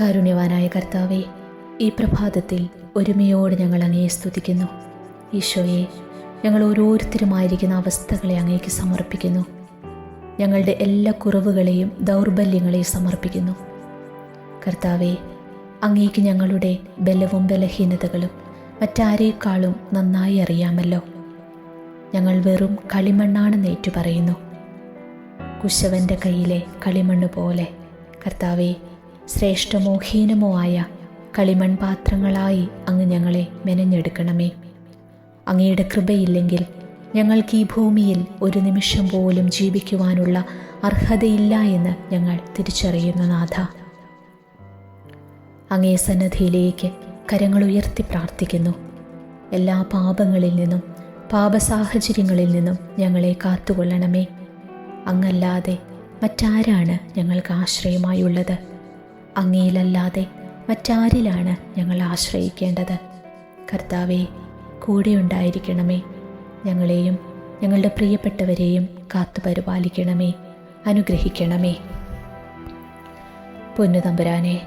കാരുണ്യവാനായ കർത്താവെ ഈ പ്രഭാതത്തിൽ ഒരുമയോടെ ഞങ്ങൾ അങ്ങയെ സ്തുതിക്കുന്നു. ഈശോയെ ഞങ്ങൾ ഓരോരുത്തരുമായിരിക്കുന്ന അവസ്ഥകളെ അങ്ങേക്ക് സമർപ്പിക്കുന്നു. ഞങ്ങളുടെ എല്ലാ കുറവുകളെയും ദൗർബല്യങ്ങളെയും സമർപ്പിക്കുന്നു. കർത്താവെ അങ്ങേക്ക് ഞങ്ങളുടെ ബലവും ബലഹീനതകളും മറ്റാരേക്കാളും നന്നായി അറിയാമല്ലോ. ഞങ്ങൾ വെറും കളിമണ്ണാണെന്ന് ഏറ്റു പറയുന്നു. കുശവന്റെ കയ്യിലെ കളിമണ്ണ് പോലെ. കർത്താവെ ശ്രേഷ്ഠമോ ഹീനമോ ആയ കളിമൺ പാത്രങ്ങളായി അങ്ങ് ഞങ്ങളെ മെനഞ്ഞെടുക്കണമേ. അങ്ങയുടെ കൃപയില്ലെങ്കിൽ ഞങ്ങൾക്ക് ഈ ഭൂമിയിൽ ഒരു നിമിഷം പോലും ജീവിക്കുവാനുള്ള അർഹതയില്ല എന്ന് ഞങ്ങൾ തിരിച്ചറിയുന്ന നാഥ. അങ്ങേ സന്നദ്ധിയിലേക്ക് കരങ്ങൾ ഉയർത്തി പ്രാർത്ഥിക്കുന്നു. എല്ലാ പാപങ്ങളിൽ നിന്നും പാപസാഹചര്യങ്ങളിൽ നിന്നും ഞങ്ങളെ കാത്തുകൊള്ളണമേ. അങ്ങല്ലാതെ മറ്റാരാണ് ഞങ്ങൾക്ക് ആശ്രയമായുള്ളത്? അങ്ങയിലല്ലാതെ മറ്റാരിലാണ് ഞങ്ങൾ ആശ്രയിക്കേണ്ടത്? കർത്താവെ കൂടെ ഉണ്ടായിരിക്കണമേ. ഞങ്ങളെയും ഞങ്ങളുടെ പ്രിയപ്പെട്ടവരെയും കാത്തു പരിപാലിക്കണമേ. അനുഗ്രഹിക്കണമേ. പൊന്നുതമ്പുരാനെ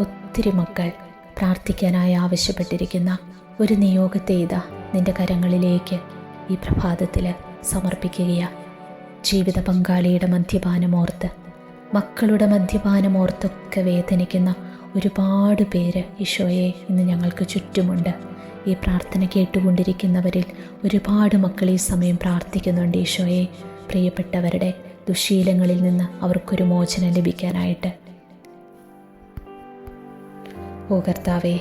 ഒത്തിരി മക്കൾ പ്രാർത്ഥിക്കാനായി ആവശ്യപ്പെട്ടിരിക്കുന്ന ഒരു നിയോഗത്തെ ഇതാ നിന്റെ കരങ്ങളിലേക്ക് ഈ പ്രഭാതത്തിൽ സമർപ്പിക്കുകയാണ് ജീവിത പങ്കാളിയുടെ മദ്യപാനമോർത്ത് മക്കളുടെ മദ്യപാനമോർത്തൊക്കെ വേദനിക്കുന്ന ഒരുപാട് പേര് ഈശോയെ ഇന്ന് ഞങ്ങൾക്ക് ചുറ്റുമുണ്ട്. ഈ പ്രാർത്ഥന കേട്ടുകൊണ്ടിരിക്കുന്നവരിൽ ഒരുപാട് മക്കൾ ഈ സമയം പ്രാർത്ഥിക്കുന്നുണ്ട് ഈശോയെ. പ്രിയപ്പെട്ടവരുടെ ദുശീലങ്ങളിൽ നിന്ന് അവർക്കൊരു മോചനം ലഭിക്കാനായിട്ട്. ഓ കർത്താവേ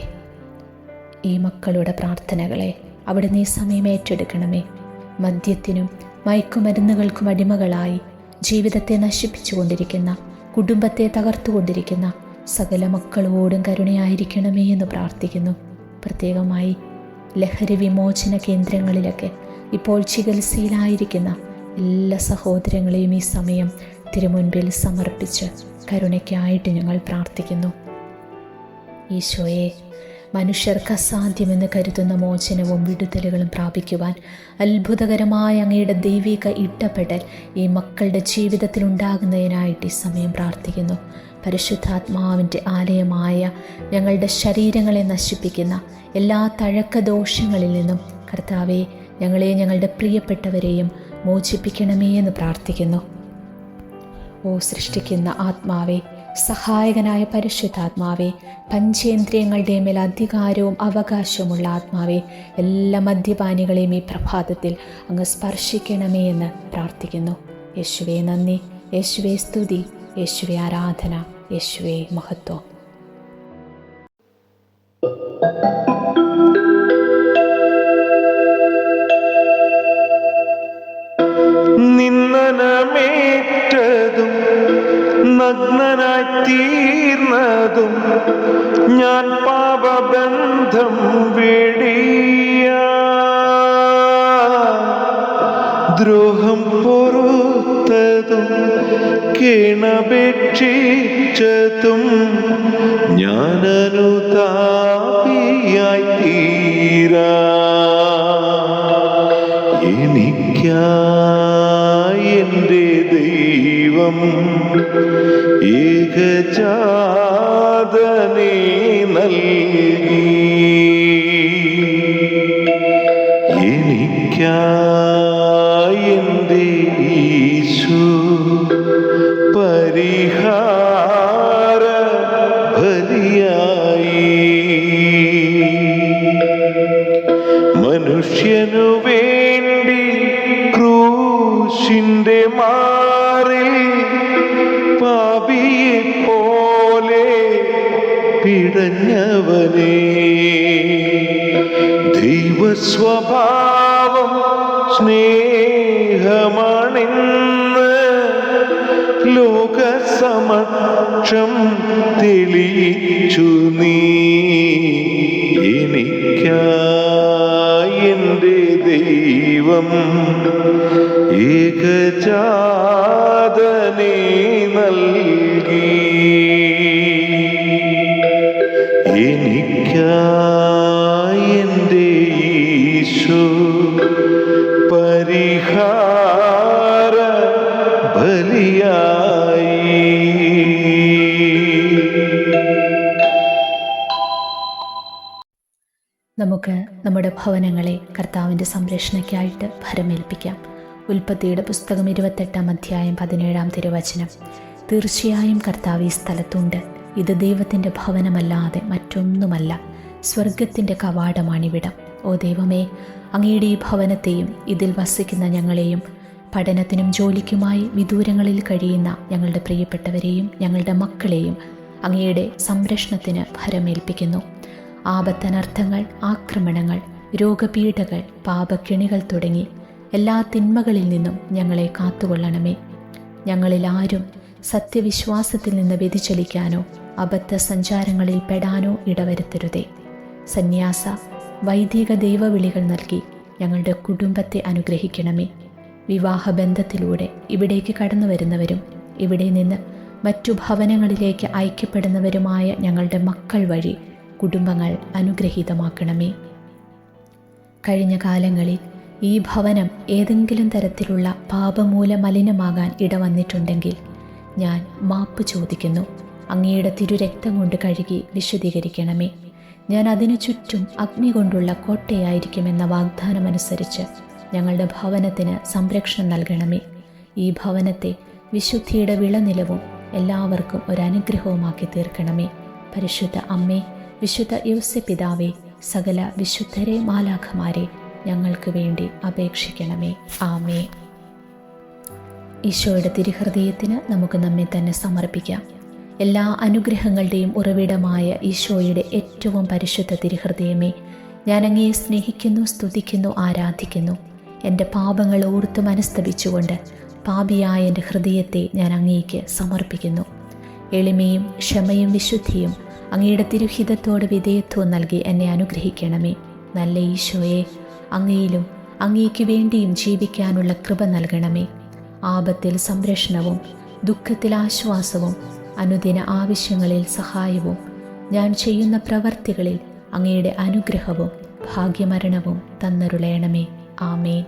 ഈ മക്കളുടെ പ്രാർത്ഥനകളെ അവിടുന്ന് ഈ സമയം ഏറ്റെടുക്കണമേ. മദ്യത്തിനും മയക്കുമരുന്നുകൾക്കും അടിമകളായി ജീവിതത്തെ നശിപ്പിച്ചുകൊണ്ടിരിക്കുന്ന കുടുംബത്തെ തകർത്തുകൊണ്ടിരിക്കുന്ന സകല മക്കളോടും കരുണയായിരിക്കണമേ എന്ന് പ്രാർത്ഥിക്കുന്നു. പ്രത്യേകമായി ലഹരി വിമോചന കേന്ദ്രങ്ങളിലൊക്കെ ഇപ്പോൾ ചികിത്സയിലായിരിക്കുന്ന എല്ലാ സഹോദരങ്ങളെയും ഈ സമയം തിരുമുൻപിൽ സമർപ്പിച്ച് കരുണയ്ക്കായിട്ട് ഞങ്ങൾ പ്രാർത്ഥിക്കുന്നു. ഈശോയെ മനുഷ്യർക്ക് അസാധ്യമെന്ന് കരുതുന്ന മോചനവും വിടുതലുകളും പ്രാപിക്കുവാൻ അത്ഭുതകരമായ അങ്ങയുടെ ദൈവിക ഇട്ടപ്പെടൽ ഈ മക്കളുടെ ജീവിതത്തിൽ ഉണ്ടാകുന്നതിനായിട്ട് ഈ സമയം പ്രാർത്ഥിക്കുന്നു. പരിശുദ്ധാത്മാവിന്റെ ആലയമായ ഞങ്ങളുടെ ശരീരങ്ങളെ നശിപ്പിക്കുന്ന എല്ലാ തഴക്ക ദോഷങ്ങളിൽ നിന്നും കർത്താവെ ഞങ്ങളെ ഞങ്ങളുടെ പ്രിയപ്പെട്ടവരെയും മോചിപ്പിക്കണമേ എന്ന് പ്രാർത്ഥിക്കുന്നു. ഓ സൃഷ്ടിക്കുന്ന ആത്മാവെ സഹായകനായ പരിശുദ്ധാത്മാവെ പഞ്ചേന്ദ്രിയങ്ങളുടെ മേൽ അധികാരവും അവകാശവുമുള്ള ആത്മാവെ എല്ലാ മദ്യപാനികളെയും ഈ പ്രഭാതത്തിൽ അങ്ങ് സ്പർശിക്കണമേ എന്ന് പ്രാർത്ഥിക്കുന്നു. യേശുവേ നന്ദി യേശുവെ സ്തുതി യേശുവേ ആരാധന യേശുവെ മഹത്വം. തീർന്നതും ഞാൻ പാപബന്ധം വേടിയ. ദ്രോഹം പൊറുത്തതും കിണപേക്ഷിച്ചതും ഞാനനുതാപിയായി തീരാ എനിക്കായി എന്റെ ദൈവം പോലെ പിടഞ്ഞവനെ. ദൈവസ്വഭാവം സ്നേഹമാണെന്ന് ലോകസമക്ഷം തെളിയിച്ചു നീ. എനിക്കായി എന്റെ ദൈവം അത് നൽകി. നൽകി എനിക്കായിന്റെ ഈശോ പരിഹാര ബലിയായി. നമുക്ക് നമ്മുടെ ഭവനങ്ങളെ കർത്താവിന്റെ സംരക്ഷണയ്ക്കായിട്ട് ഭരമേൽപ്പിക്കാം. ഉൽപ്പത്തിയുടെ പുസ്തകം ഇരുപത്തെട്ടാം അധ്യായം പതിനേഴാം തിരുവചനം. തീർച്ചയായും കർത്താവ് ഈ സ്ഥലത്തുണ്ട്. ഇത് ദൈവത്തിന്റെ ഭവനമല്ലാതെ മറ്റൊന്നുമല്ല. സ്വർഗത്തിന്റെ കവാടമാണിവിടം. ഓ ദൈവമേ അങ്ങയുടെ ഈ ഭവനത്തെയും ഇതിൽ വസിക്കുന്ന ഞങ്ങളെയും പഠനത്തിനും ജോലിക്കുമായി വിദൂരങ്ങളിൽ കഴിയുന്ന ഞങ്ങളുടെ പ്രിയപ്പെട്ടവരെയും ഞങ്ങളുടെ മക്കളെയും അങ്ങയുടെ സംരക്ഷണത്തിന് ഭരമേൽപ്പിക്കുന്നു. ആപത്തനർത്ഥങ്ങൾ ആക്രമണങ്ങൾ രോഗപീഠകൾ പാപക്കിണികൾ തുടങ്ങി എല്ലാ തിന്മകളിൽ നിന്നും ഞങ്ങളെ കാത്തുകൊള്ളണമേ. ഞങ്ങളിൽ ആരും സത്യവിശ്വാസത്തിൽ നിന്ന് വ്യതിചലിക്കാനോ അബദ്ധ സഞ്ചാരങ്ങളിൽ പെടാനോ ഇടവരുത്തരുതേ. സന്യാസ വൈദിക ദൈവവിളികൾ നൽകി ഞങ്ങളുടെ കുടുംബത്തെ അനുഗ്രഹിക്കണമേ. വിവാഹബന്ധത്തിലൂടെ ഇവിടേക്ക് കടന്നു വരുന്നവരും ഇവിടെ നിന്ന് മറ്റു ഭവനങ്ങളിലേക്ക് ഐക്യപ്പെടുന്നവരുമായ ഞങ്ങളുടെ മക്കൾ വഴി കുടുംബങ്ങൾ അനുഗ്രഹീതമാക്കണമേ. കഴിഞ്ഞ കാലങ്ങളിൽ ഈ ഭവനം ഏതെങ്കിലും തരത്തിലുള്ള പാപമൂല മലിനമാകാൻ ഇടവന്നിട്ടുണ്ടെങ്കിൽ ഞാൻ മാപ്പ് ചോദിക്കുന്നു. അങ്ങയുടെ തിരുരക്തം കൊണ്ട് കഴുകി വിശദീകരിക്കണമേ ഞാൻ അതിനു ചുറ്റും അഗ്നി കൊണ്ടുള്ള കോട്ടയായിരിക്കുമെന്ന വാഗ്ദാനമനുസരിച്ച് ഞങ്ങളുടെ ഭവനത്തിന് സംരക്ഷണം നൽകണമേ. ഈ ഭവനത്തെ വിശുദ്ധിയുടെ വിളനിലവും എല്ലാവർക്കും ഒരു അനുഗ്രഹവുമാക്കി തീർക്കണമേ. പരിശുദ്ധ അമ്മേ വിശുദ്ധ യോസ്യ പിതാവേ സകല വിശുദ്ധരെ മാലാഖമാരെ ഞങ്ങൾക്ക് വേണ്ടി അപേക്ഷിക്കണമേ. ആമേ ഈശോയുടെ തിരുഹൃദയത്തിന് നമുക്ക് നമ്മെ തന്നെ സമർപ്പിക്കാം. എല്ലാ അനുഗ്രഹങ്ങളുടെയും ഉറവിടമായ ഈശോയുടെ ഏറ്റവും പരിശുദ്ധ തിരുഹൃദയമേ ഞാൻ അങ്ങയെ സ്നേഹിക്കുന്നു സ്തുതിക്കുന്നു ആരാധിക്കുന്നു. എന്റെ പാപങ്ങൾ ഓർത്ത് മനസ്തപിച്ചുകൊണ്ട് പാപിയായ എന്റെ ഹൃദയത്തെ ഞാൻ അങ്ങേക്ക് സമർപ്പിക്കുന്നു. എളിമയും ക്ഷമയും വിശുദ്ധിയും അങ്ങയുടെ തിരുഹിതത്തോട് വിധേയത്വം നൽകി എന്നെ അനുഗ്രഹിക്കണമേ. നല്ല ഈശോയെ അങ്ങയിലും അങ്ങേക്ക് വേണ്ടിയും ജീവിക്കാനുള്ള കൃപ നൽകണമേ. ആപത്തിൽ സംരക്ഷണവും ദുഃഖത്തിൽ ആശ്വാസവും അനുദിന ആവശ്യങ്ങളിൽ സഹായവും ഞാൻ ചെയ്യുന്ന പ്രവർത്തികളിൽ അങ്ങയുടെ അനുഗ്രഹവും ഭാഗ്യമരണവും തന്നരുളയണമേ. ആമേൻ.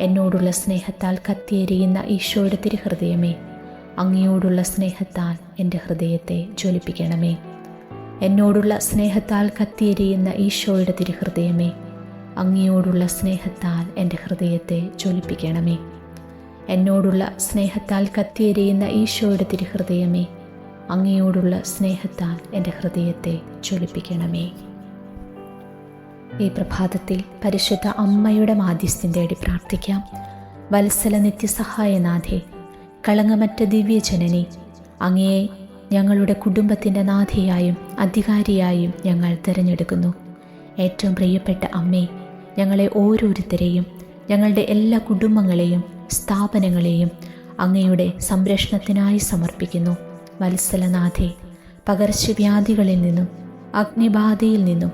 എന്നോടുള്ള സ്നേഹത്താൽ കത്തിയെരിയുന്ന ഈശോയുടെ തിരുഹൃദയമേ അങ്ങയോടുള്ള സ്നേഹത്താൽ എന്റെ ഹൃദയത്തെ ജ്വലിപ്പിക്കണമേ. എന്നോടുള്ള സ്നേഹത്താൽ കത്തിയെരിയുന്ന ഈശോയുടെ തിരുഹൃദയമേ അങ്ങയോടുള്ള സ്നേഹത്താൽ എന്റെ ഹൃദയത്തെ ജ്വലിപ്പിക്കണമേ. എന്നോടുള്ള സ്നേഹത്താൽ കത്തിയെരിയുന്ന ഈശോയുടെ തിരുഹൃദയമേ അങ്ങയോടുള്ള സ്നേഹത്താൽ എന്റെ ഹൃദയത്തെ ജ്വലിപ്പിക്കണമേ. ഈ പ്രഭാതത്തിൽ പരിശുദ്ധ അമ്മയുടെ മാധ്യസ്ഥ്യം തേടി പ്രാർത്ഥിക്കാം. വത്സല നിത്യസഹായനാഥേ കളങ്ങമറ്റ ദിവ്യജനനി അങ്ങയെ ഞങ്ങളുടെ കുടുംബത്തിന്റെ നാഥിയായും അധികാരിയായും ഞങ്ങൾ തിരഞ്ഞെടുക്കുന്നു. ഏറ്റവും പ്രിയപ്പെട്ട അമ്മേ ഞങ്ങളെ ഓരോരുത്തരെയും ഞങ്ങളുടെ എല്ലാ കുടുംബങ്ങളെയും സ്ഥാപനങ്ങളെയും അങ്ങയുടെ സംരക്ഷണത്തിനായി സമർപ്പിക്കുന്നു. വത്സലനാഥെ പകർച്ചവ്യാധികളിൽ നിന്നും അഗ്നിബാധയിൽ നിന്നും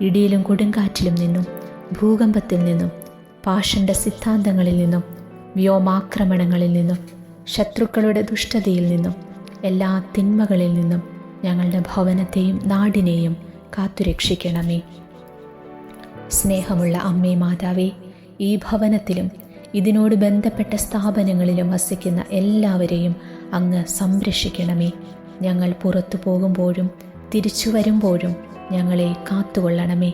ഇടിയിലും കൊടുങ്കാറ്റിലും നിന്നും ഭൂകമ്പത്തിൽ നിന്നും പാഷന്റെ സിദ്ധാന്തങ്ങളിൽ നിന്നും വ്യോമാക്രമണങ്ങളിൽ നിന്നും ശത്രുക്കളുടെ ദുഷ്ടതയിൽ നിന്നും എല്ലാ തിന്മകളിൽ നിന്നും ഞങ്ങളുടെ ഭവനത്തെയും നാടിനെയും കാത്തുരക്ഷിക്കണമേ. സ്നേഹമുള്ള അമ്മേ മാതാവേ ഈ ഭവനത്തിലും ഇതിനോട് ബന്ധപ്പെട്ട സ്ഥാപനങ്ങളിലും വസിക്കുന്ന എല്ലാവരെയും അങ്ങ് സംരക്ഷിക്കണമേ. ഞങ്ങൾ പുറത്തു പോകുമ്പോഴും തിരിച്ചു വരുമ്പോഴും ഞങ്ങളെ കാത്തുകൊള്ളണമേ.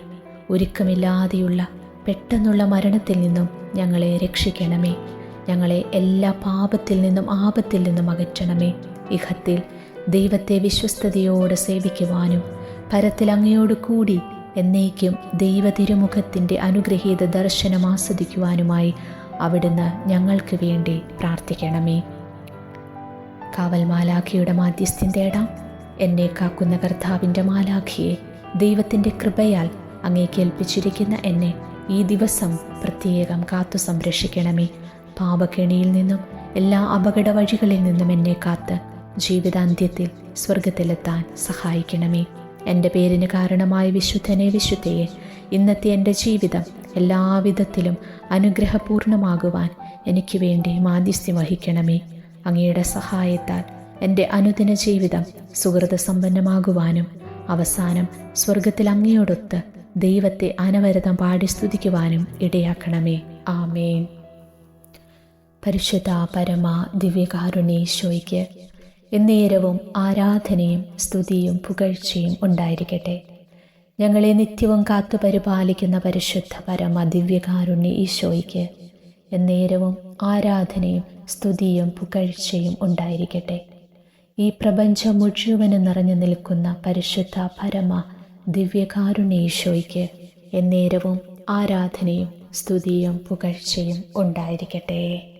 ഒരുക്കമില്ലാതെയുള്ള പെട്ടെന്നുള്ള മരണത്തിൽ നിന്നും ഞങ്ങളെ രക്ഷിക്കണമേ. ഞങ്ങളെ എല്ലാ പാപത്തിൽ നിന്നും ആപത്തിൽ നിന്നും അകറ്റണമേ. ഇഹത്തിൽ ദൈവത്തെ വിശ്വസ്തയോടെ സേവിക്കുവാനും പരത്തിൽ അങ്ങയോട് കൂടി എന്നേക്കും ദൈവ തിരുമുഖത്തിന്റെ അനുഗ്രഹീത ദർശനം ആസ്വദിക്കുവാനുമായി അവിടുന്ന് ഞങ്ങൾക്ക് വേണ്ടി പ്രാർത്ഥിക്കണമേ. കാവൽ മാലാഖിയുടെ മാധ്യസ്ഥ്യം തേടാം എന്നെ കാക്കുന്ന കർത്താവിന്റെ മാലാഖിയെ ദൈവത്തിന്റെ കൃപയാൽ അങ്ങേക്ക് ഏൽപ്പിച്ചിരിക്കുന്ന എന്നെ ഈ ദിവസം പ്രത്യേകം കാത്തു സംരക്ഷിക്കണമേ. പാപക്കെണിയിൽ നിന്നും എല്ലാ അപകട വഴികളിൽ നിന്നും എന്നെ കാത്ത് ജീവിതാന്ത്യത്തിൽ സ്വർഗത്തിലെത്താൻ സഹായിക്കണമേ. എന്റെ പേരിന് കാരണമായ വിശുദ്ധനെ വിശുദ്ധയെ ഇന്നത്തെ എന്റെ ജീവിതം എല്ലാവിധത്തിലും അനുഗ്രഹപൂർണമാകുവാൻ എനിക്ക് വേണ്ടി മാധ്യസ്ഥ്യം വഹിക്കണമേ. അങ്ങയുടെ സഹായത്താൽ എന്റെ അനുദിന ജീവിതം സുഹൃത സമ്പന്നമാകുവാനും അവസാനം സ്വർഗത്തിൽ അങ്ങയോടൊത്ത് ദൈവത്തെ അനവരതം പാടി സ്തുതിക്കുവാനും ഇടയാക്കണമേ. ആമേൻ. പരിശുദ്ധ പരമ ദിവ്യകാരുണീശോയ്ക്ക് എന്നേരവും ആരാധനയും സ്തുതിയും പുകഴ്ചയും ഉണ്ടായിരിക്കട്ടെ. ഞങ്ങളെ നിത്യവും കാത്തു പരിപാലിക്കുന്ന പരിശുദ്ധ പരമ ദിവ്യകാരുണ്യ ഈശോയ്ക്ക് എന്നേരവും ആരാധനയും സ്തുതിയും പുകഴ്ചയും ഉണ്ടായിരിക്കട്ടെ. ഈ പ്രപഞ്ചം മുഴുവനും നിറഞ്ഞു നിൽക്കുന്ന പരിശുദ്ധ പരമ ദിവ്യകാരുണ്യ ഈശോയ്ക്ക് എന്നേരവും ആരാധനയും സ്തുതിയും പുകഴ്ചയും ഉണ്ടായിരിക്കട്ടെ.